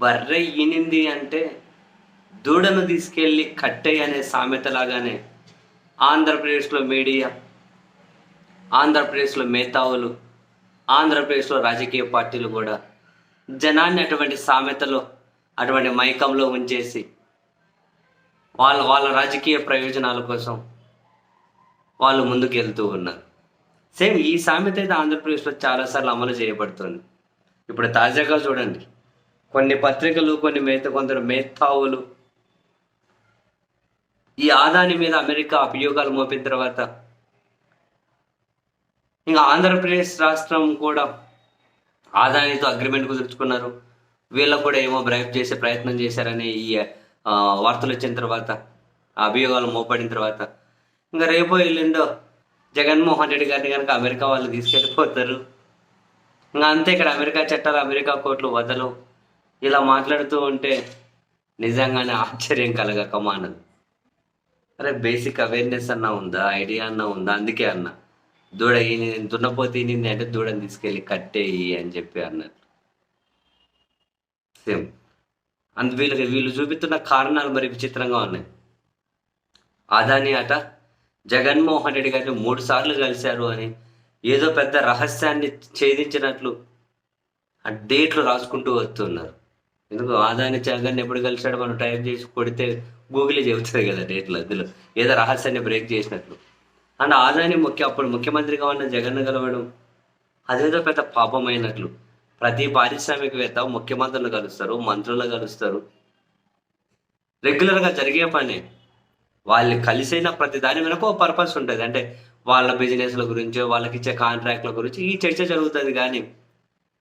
బర్రె ఈనింది అంటే దూడను తీసుకెళ్ళి కట్టెయ్ అనే సామెతలాగానే ఆంధ్రప్రదేశ్లో మీడియా ఆంధ్రప్రదేశ్లో మేధావులు ఆంధ్రప్రదేశ్లో రాజకీయ పార్టీలు కూడా జనాన్ని అటువంటి సామెతలో అటువంటి మైకంలో ఉంచేసి వాళ్ళ వాళ్ళ రాజకీయ ప్రయోజనాల కోసం వాళ్ళు ముందుకు వెళ్తూ ఉన్నారు. సేమ్ ఈ సామెత అయితే ఆంధ్రప్రదేశ్లో చాలాసార్లు అమలు చేయబడుతుంది. ఇప్పుడు తాజాగా చూడండి. కొన్ని పత్రికలు కొన్ని మేత కొందరు మేధావులు. ఈ ఆదాని మీద అమెరికా అభియోగాలు మోపిన తర్వాత ఇంకా ఆంధ్రప్రదేశ్ రాష్ట్రం కూడా ఆదానితో అగ్రిమెంట్ కుదుర్చుకున్నారు. వీళ్ళకు కూడా ఏమో బ్రైబ్ చేసే ప్రయత్నం చేశారని ఈ వార్తలు వచ్చిన తర్వాత అభియోగాలు మోపడిన తర్వాత. ఇంకా రేపో ఎల్లుండో జగన్మోహన్ రెడ్డి గారిని కనుక అమెరికా వాళ్ళు తీసుకెళ్ళిపోతారు. ఇంకా అంతే ఇక్కడ అమెరికా చట్టాలు అమెరికా కోర్టులు వదలు ఇలా మాట్లాడుతూ ఉంటే నిజంగానే ఆశ్చర్యం కలగక మానదు. అరే బేసిక్ అవేర్నెస్ అన్న ఉందా? ఐడియా అన్న ఉందా? అందుకే అన్న. దూడ ఈ దున్నపోతే ఈనింది అంటే దూడని తీసుకెళ్ళి కట్టేయి అని చెప్పి అన్నారు. సేమ్ అందు వీళ్ళకి వీళ్ళు చూపిస్తున్న కారణాలు మరి విచిత్రంగా ఉన్నాయి. అదాని అట జగన్మోహన్ రెడ్డి గారిని మూడు సార్లు కలిశారు అని ఏదో పెద్ద రహస్యాన్ని ఛేదించినట్లు ఆ డేట్లు రాసుకుంటూ వస్తున్నారు. ఎందుకు ఆదాని జగన్ ఎప్పుడు కలిసాడో మనం టైప్ చేసి కొడితే గూగులే చెబుతుంది కదా డేట్లు అందులో. ఏదో రహస్యాన్ని బ్రేక్ చేసినట్లు. అండ్ ఆదాని ముఖ్య అప్పుడు ముఖ్యమంత్రిగా ఉన్న జగన్ కలవడం అదేదో పెద్ద పాపమైనట్లు. ప్రతి పారిశ్రామికవేత్త ముఖ్యమంత్రులు కలుస్తారు మంత్రులు కలుస్తారు. రెగ్యులర్గా జరిగే పని. వాళ్ళు కలిసిన ప్రతి దాని వెనక ఒక పర్పస్ ఉంటుంది. అంటే వాళ్ళ బిజినెస్ల గురించి వాళ్ళకి ఇచ్చే కాంట్రాక్ట్ల గురించి ఈ చర్చ జరుగుతుంది కానీ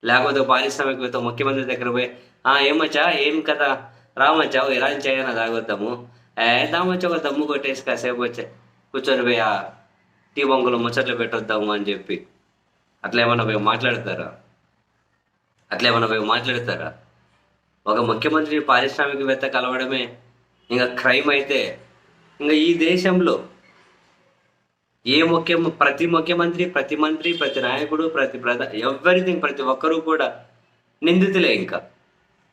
లేకపోతే పారిశ్రామికవేత్త ముఖ్యమంత్రి దగ్గర పోయి ఆ ఏమచ్చా? ఏం కదా రామచ్చా? ఎలా చేయనా తాగొద్దాము? ఏ దామచ్చా ఒక దమ్ము కొట్టేసి కాసేపు వచ్చే కూర్చొని పోయి ఆ టీ బొంగులు ముచ్చట్లు పెట్టొద్దాము అని చెప్పి. అట్లా ఏమన్నా పోయి మాట్లాడతారా? అట్లా ఏమన్నా పోయి మాట్లాడతారా? ఒక ముఖ్యమంత్రి పారిశ్రామికవేత్త కలవడమే ఇంకా క్రైమ్ అయితే. ఇంకా ఈ దేశంలో ఏ ముఖ్య ప్రతి ముఖ్యమంత్రి ప్రతి మంత్రి ప్రతి నాయకుడు ప్రతి ప్రధా ఎవ్రీథింగ్ ప్రతి ఒక్కరూ కూడా నిందితులే ఇంకా.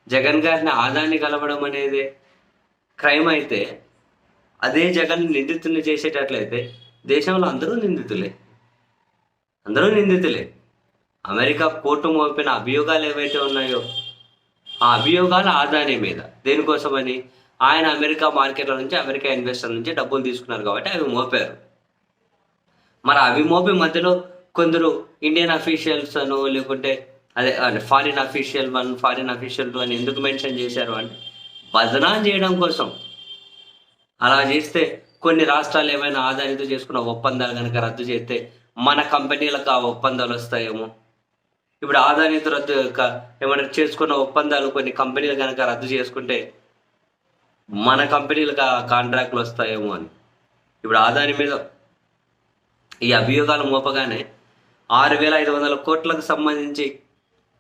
జగన్ గారిని ఆదాన్ని కలవడం అనేది క్రైమ్ అయితే అదే జగన్ నిందితుల్ని చేసేటట్లయితే దేశంలో అందరూ నిందితులే. అందరూ నిందితులే. అమెరికా కోర్టు మోపిన అభియోగాలు ఏవైతే ఉన్నాయో ఆ అభియోగాల ఆదాని మీద దేనికోసమని? ఆయన అమెరికా మార్కెట్ల నుంచి అమెరికా ఇన్వెస్టర్ నుంచి డబ్బులు తీసుకున్నారు కాబట్టి అవి మోపారు. మరి అవి మోపి మధ్యలో కొందరు ఇండియన్ అఫీషియల్స్ అను లేకుంటే అదే foreign official one foreign official two అని ఎందుకు మెన్షన్ చేశారు అంటే బదనాం చేయడం కోసం. అలా చేస్తే కొన్ని రాష్ట్రాలు ఏమైనా ఆధారిత చేసుకున్న ఒప్పందాలు కనుక రద్దు చేస్తే మన కంపెనీలకు ఆ ఒప్పందాలు వస్తాయేమో. ఇప్పుడు ఆధారిత రద్దు ఏమైనా చేసుకున్న ఒప్పందాలు కొన్ని కంపెనీలు కనుక రద్దు చేసుకుంటే మన కంపెనీలకు ఆ కాంట్రాక్ట్లు వస్తాయేమో అని. ఇప్పుడు ఆదాని మీద ఈ అభియోగాలు మోపగానే ఆరు వేల ఐదు వందల కోట్లకు సంబంధించి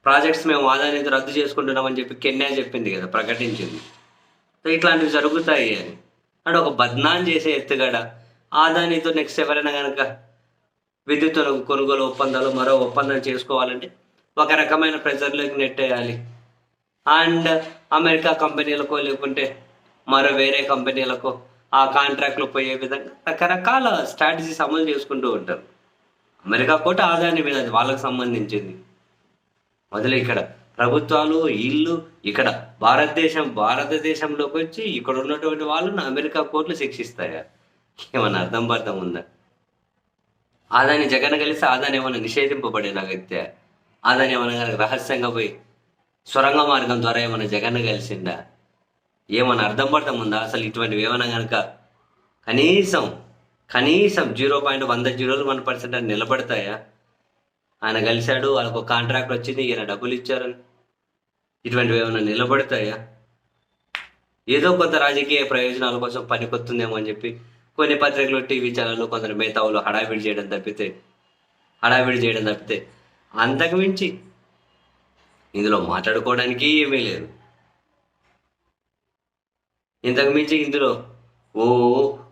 ప్రాజెక్ట్స్ మేము ఆదాయాన్ని రద్దు చేసుకుంటున్నామని చెప్పి కెన్యా చెప్పింది కదా ప్రకటించింది. సో ఇట్లాంటివి జరుగుతాయి అని. అంటే ఒక బద్నాం చేసే ఎత్తుగడ. ఆదానితో నెక్స్ట్ ఎవరైనా కనుక విద్యుత్ కొనుగోలు ఒప్పందాలు మరో ఒప్పందం చేసుకోవాలంటే ఒక రకమైన ప్రెజర్లోకి నెట్టేయాలి. అండ్ అమెరికా కంపెనీలకో లేకుంటే మరో వేరే కంపెనీలకో ఆ కాంట్రాక్ట్లో పోయే విధంగా రకరకాల స్ట్రాటజీస్ అమలు చేసుకుంటూ ఉంటారు. అమెరికా కూడా ఆదాయం మీద అది వాళ్ళకి సంబంధించింది. మొదలు ఇక్కడ ప్రభుత్వాలు ఇల్లు ఇక్కడ భారతదేశం భారతదేశంలోకి వచ్చి ఇక్కడ ఉన్నటువంటి వాళ్ళను అమెరికా కోర్టులు శిక్షిస్తాయా? ఏమన్నా అర్థం పర్థం ఉందా? ఆదాని జగన్ కలిసి ఆదాని ఏమైనా నిషేధింపబడేలాగైతే ఆదాని ఏమైనా రహస్యంగా పోయి సొరంగ మార్గం ద్వారా ఏమైనా జగన్ కలిసిందా? ఏమైనా అర్థం పడతాం ఉందా? అసలు ఇటువంటివి ఏమైనా కనుక కనీసం కనీసం జీరో పాయింట్ వంద జీరోలు వన్ పర్సెంట్ అని నిలబడతాయా? ఆయన కలిశాడు వాళ్ళకు ఒక కాంట్రాక్ట్ వచ్చింది ఈయన డబ్బులు ఇచ్చారని. ఇటువంటివి ఏమైనా నిలబడతాయా? ఏదో కొంత రాజకీయ ప్రయోజనాల కోసం పనికొస్తుందేమో అని చెప్పి కొన్ని పత్రికలు టీవీ ఛానళ్ళు కొందరు మేధావులు హడావిడి చేయడం తప్పితే హడావిడి చేయడం తప్పితే అంతకు మించి ఇందులో మాట్లాడుకోవడానికి ఏమీ లేదు. ఇంతకు మించి ఇందులో ఓ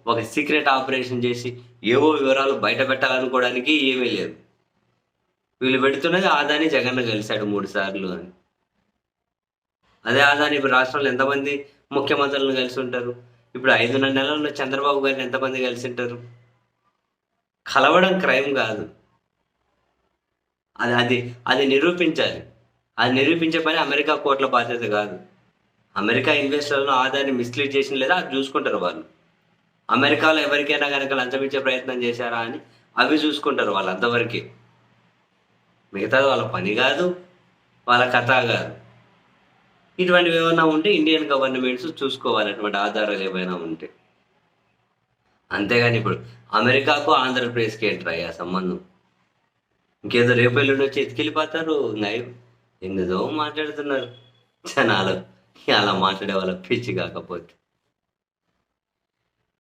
ఒక సీక్రెట్ ఆపరేషన్ చేసి ఏవో వివరాలు బయట పెట్టాలనుకోవడానికి ఏమీ లేదు. వీళ్ళు పెడుతున్నది ఆదాని జగన్ కలిశాడు మూడు సార్లు అని. అదే ఆదాని ఇప్పుడు రాష్ట్రంలో ఎంతమంది ముఖ్యమంత్రులను కలిసి ఉంటారు? ఇప్పుడు ఐదున్నర నెలల్లో చంద్రబాబు గారిని ఎంతమంది కలిసి ఉంటారు? కలవడం క్రైమ్ కాదు. అది అది అది నిరూపించాలి. అది నిరూపించే పని అమెరికా కోర్టుల బాధ్యత కాదు. అమెరికా ఇన్వెస్టర్లను ఆదాయాన్ని మిస్లీడ్ చేసిన లేదా అది చూసుకుంటారు వాళ్ళు. అమెరికాలో ఎవరికైనా కనుక లంచమిచ్చే ప్రయత్నం చేశారా అని అవి చూసుకుంటారు వాళ్ళు అంతవరకే. మిగతాది వాళ్ళ పని కాదు వాళ్ళ కథ కాదు. ఇటువంటివి ఏమైనా ఉంటే ఇండియన్ గవర్నమెంట్స్ చూసుకోవాలి అటువంటి ఆధారాలు ఏమైనా ఉంటే. అంతేగాని ఇప్పుడు అమెరికాకు ఆంధ్రప్రదేశ్కి ఏంట్రా ఆ సంబంధం? ఇంకేదో రేపు ఎల్లుండి వచ్చి ఎత్తుకెళ్ళిపోతారు ఇంకా ఎందుదో మాట్లాడుతున్నారు జనాలు. అలా మాట్లాడే వాళ్ళ పిచ్చి కాకపోతే.